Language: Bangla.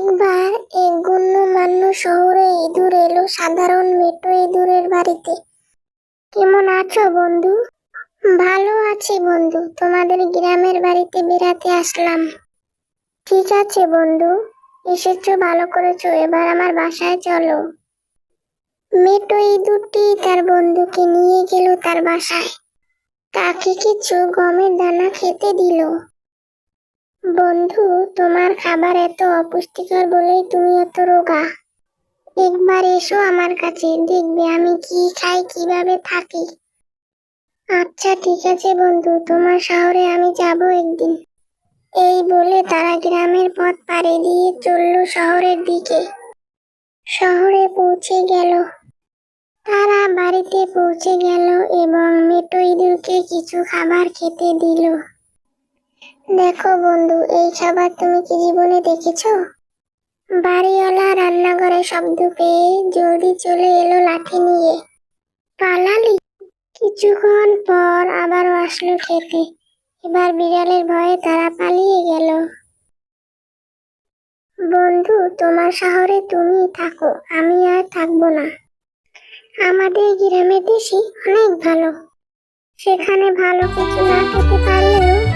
একবার এক গণ্যমান্য শহরে ইঁদুর এলো সাধারণ মেটো ইঁদুরের বাড়িতে। কেমন আছো বন্ধু? ভালো আছি বন্ধু। তোমাদের গ্রামের বাড়িতে বেড়াতে আসলাম। ঠিক আছে বন্ধু। এসেছ, ভালো করেছ। এবার আমার বাসায় চলো। মেটো ইঁদুরটি তার বন্ধুকে নিয়ে গেল তার বাসায়। তাকে কিছু গমের দানা খেতে দিল। বন্ধু, তোমার খাবার এত অপুষ্টিকর বলেই তুমি এত রোগা। একবার এসো আমার কাছে, দেখবে আমি কি খাই, কীভাবে থাকি। আচ্ছা ঠিক আছে বন্ধু, তোমার শহরে আমি যাব একদিন। এই বলে তারা গ্রামের পথ পাড়ি দিয়ে চলল শহরের দিকে। শহরে পৌঁছে গেল। তারা বাড়িতে পৌঁছে গেল এবং মেটো ইঁদুরকে কিছু খাবার খেতে দিল। দেখো বন্ধু, এই খাবার তুমি কি জীবনে দেখেছ? বাড়িওয়ালা রান্নাঘরে শব্দ পেয়ে জলদি চলে এলো লাঠি নিয়ে। পালালি? কিছুক্ষণ পর আবারও আসলো খেতে। এবার বিড়ালের ভয়ে তারা পালিয়ে গেল। বন্ধু, তোমার শহরে তুমি থাকো, আমি আর থাকব না। আমাদের গ্রামের দেশি অনেক ভালো। সেখানে ভালো কিছু না খেতে পারলেও